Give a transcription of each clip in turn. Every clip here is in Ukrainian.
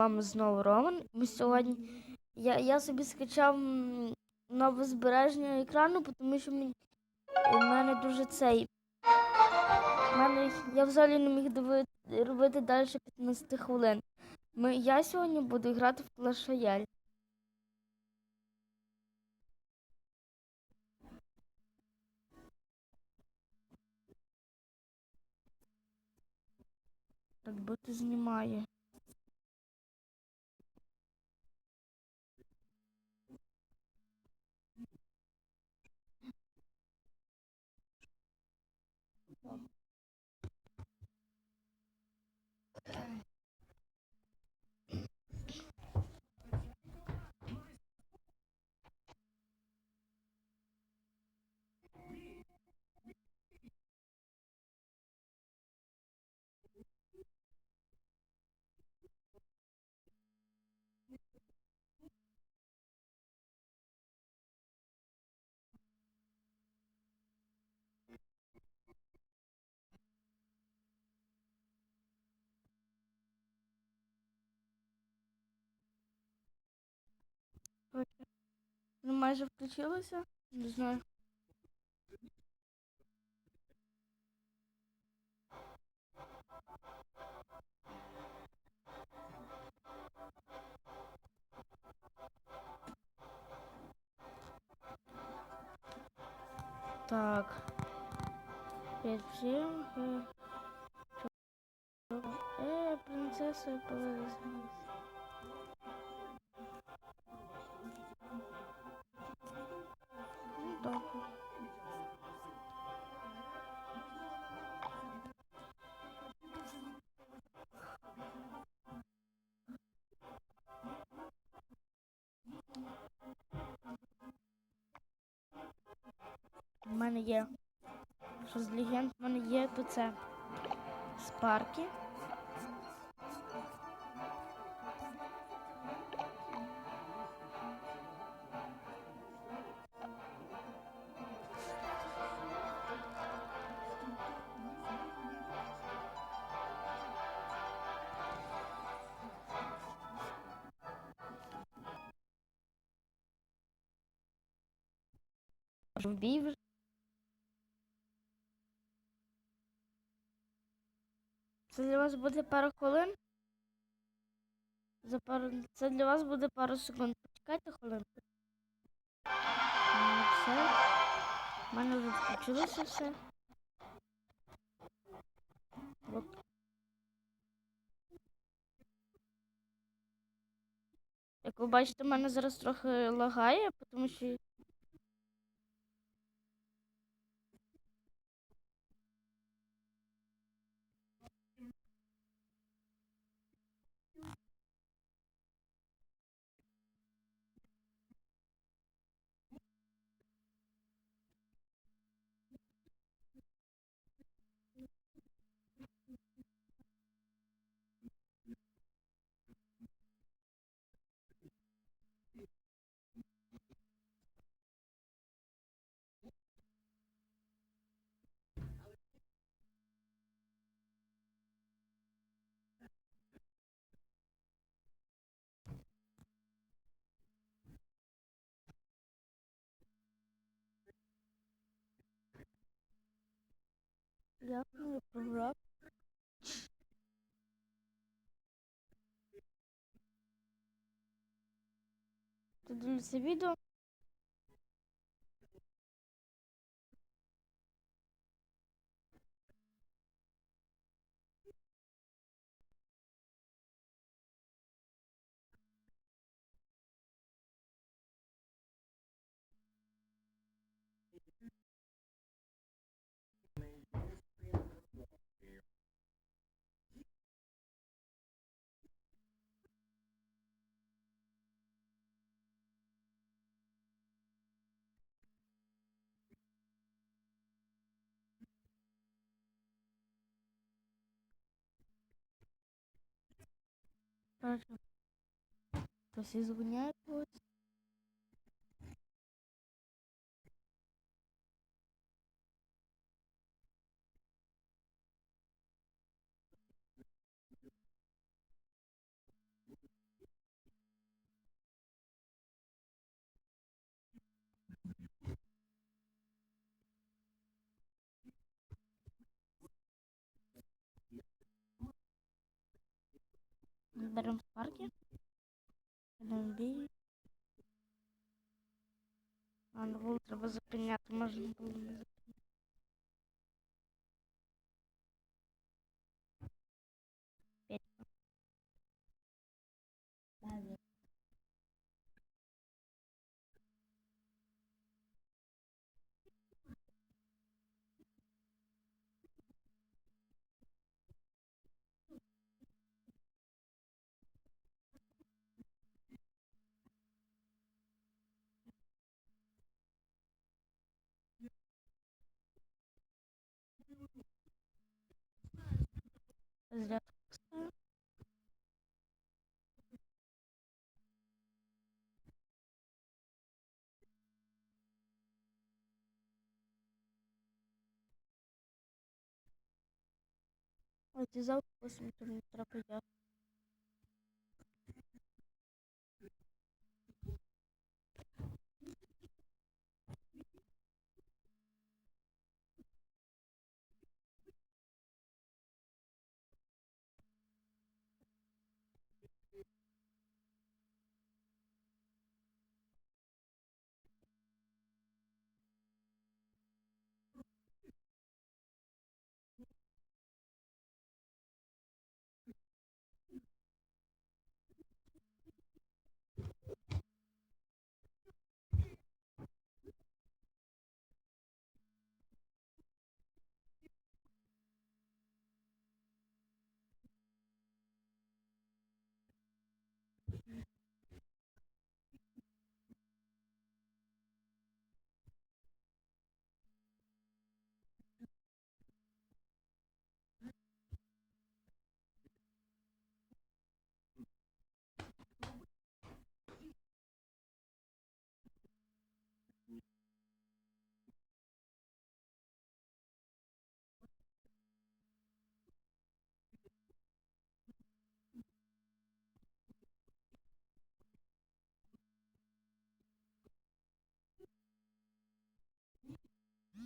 вами знову Роман. Ми сьогодні. Я, я собі скачав нове збереження екрану, тому що мені, у мене дуже цей. У мене, я взагалі не міг диви, робити далі 15 хвилин. Ми, я сьогодні буду грати в Clash Royale. Так бути знімає. Ну, майже включилося. Не знаю. Так. П'ять всім. Е, е, мене є. Що з легенд в мене є, то це спарки. В бій вже. Це для вас буде пара хвилин. За пару... Це для вас буде пару секунд. Почекайте хвилинку. Ну, все. У мене вже включилося все. Як ви бачите, мене зараз трохи лагає, тому що. Хто дивиться відео? Хорошо. Хтось ізгоняє Беремо бій. А, було треба зупиняти, можна було не. Зарядку поставим. Ой, ти завтра посмотрю, не треба я.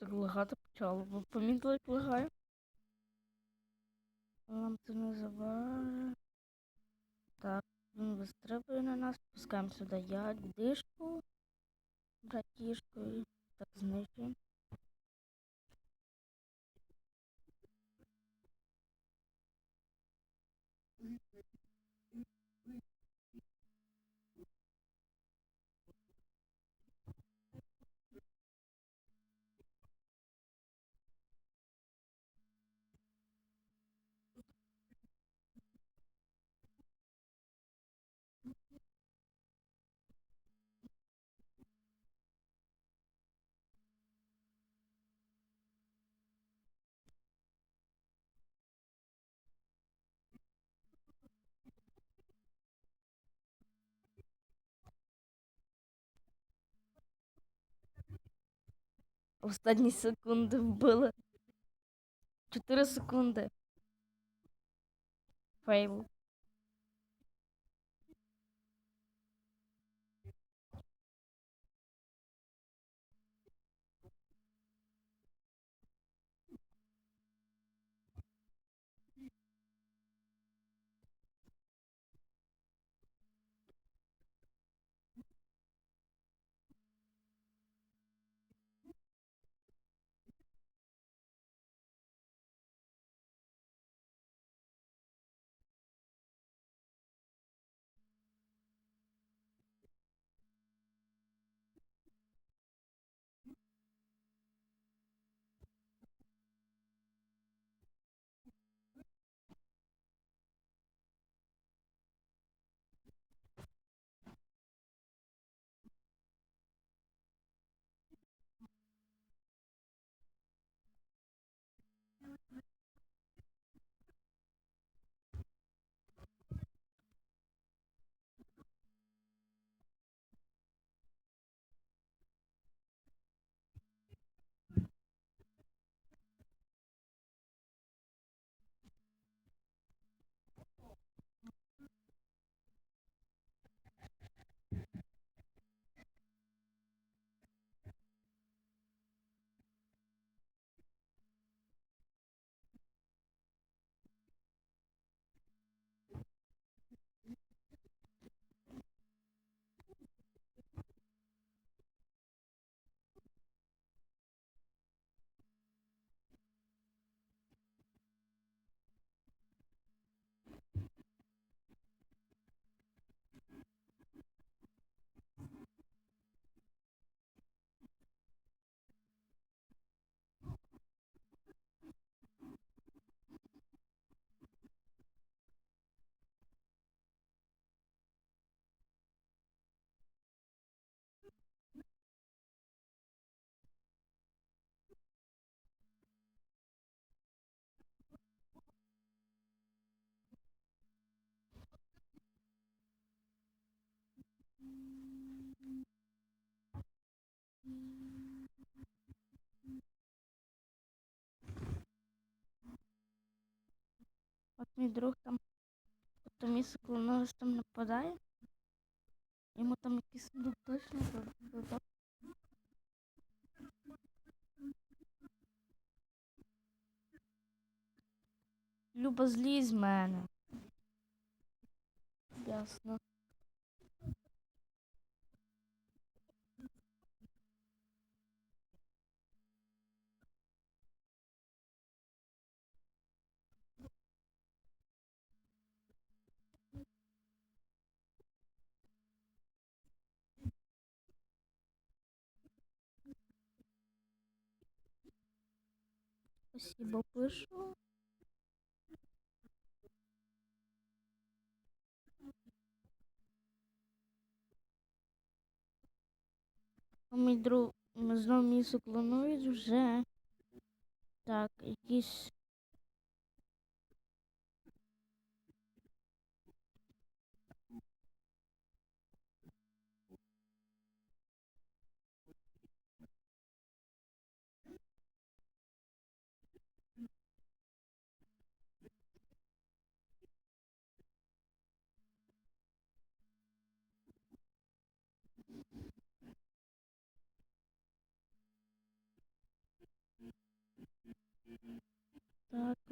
Так лагати почало. Ви помітили, як лагає? Вам це не заважає. Так, він вистрибує на нас. Пускаємо сюди я дишку і Так знищуємо. Останні секунди вбили. Чотири секунди. Фейл. Мій друг там то місце, нас там нападає. Йому там якийсь сундук точно додав. Люба злізь з мене. Ясно. Спасибо, вышел. Мій друг мы знову місце клонують вже. Так, якісь.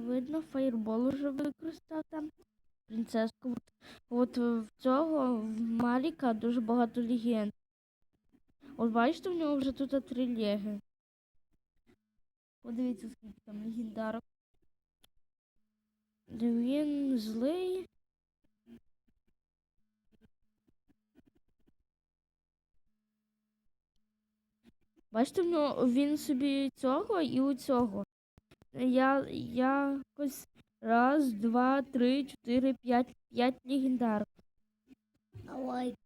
Видно, фаєрбол уже використав там. Принцеску. От, в цього в Маріка дуже багато легенд. От бачите, в нього вже тут три леги. Подивіться, скільки там легендарок. Він злий. Бачите, в нього він собі цього і у цього. Я, я якось раз, два, три, чотири, п'ять, п'ять легендар. Давай.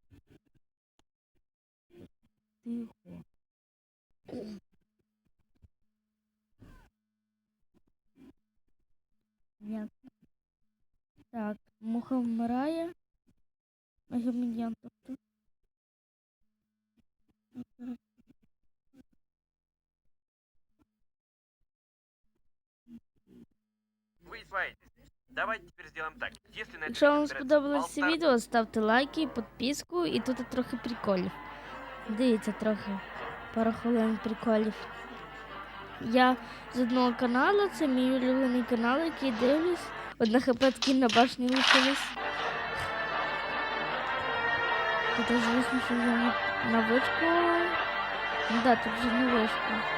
Тихо. Понятно. Так, муха вмирає. Мегамедіан, тобто. Давайте теперь сделаем так. Если на Якщо вам сподобалось це відео, ставте лайки, підписку і тут трохи приколів. Дивіться трохи. Пару хвилин приколів. Я з одного каналу, це мій улюблений канал, який дивлюсь. Одна хп таки на башні лишились. Тут, звісно, що вже на, на вишку. Ну да, тут вже на вишку.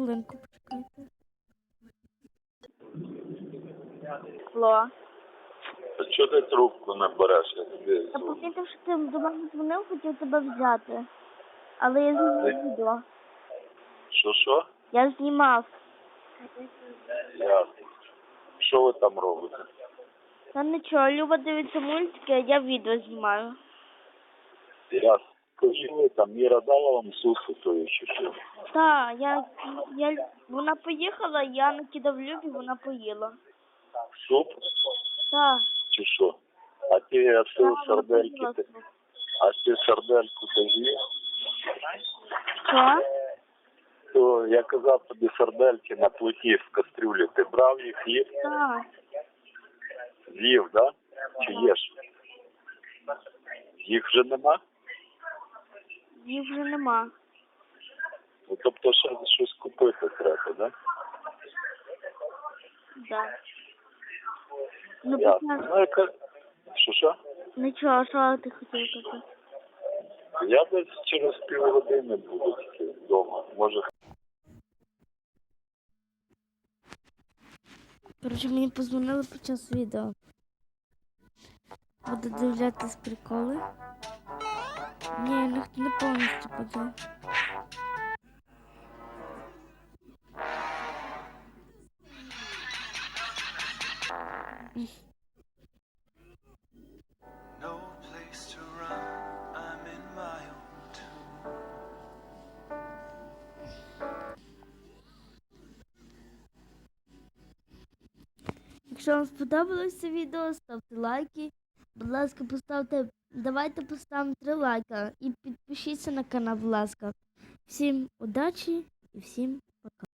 Хвилинку почекайте. Алло. А чого ти трубку не береш? Я тобі Я дзвоню. помітив, що ти до мене дзвонив, хотів тебе взяти. Але я знімав відео. Що що? Я знімав. Ясно. Що ви там робите? Та нічого, Люба дивиться мультики, а я відео знімаю. Ясно. Скажи ви Міра дала вам сусу тою чи що? Та, я, я, вона поїхала, я накидав Любі, вона поїла. Суп Та, чи що? А ті а ти вона сардельки, поїла. ти, а ти сардельку ти з'їв? Що? То я казав тобі сардельки на плиті в кастрюлі. Ти брав їх, їв? Та, З'їв, да? Чи їш? Їх вже нема? Їх вже нема. Ну, тобто ще щось купити треба, да? Да. Ну, Ясно. після... Ну, яка... Що що? Нічого, що ти хотів казати? Я десь через півгодини буду вдома. Може, Коротше, мені позвонили під час відео. Буду дивлятись приколи. Ні, не, не повністю буде. No place to run, I'm in my own. Якщо вам сподобалось це відео, ставте лайки. Будь ласка, поставте давайте поставимо три лайка і підпишіться на канал, будь ласка. Всім удачі і всім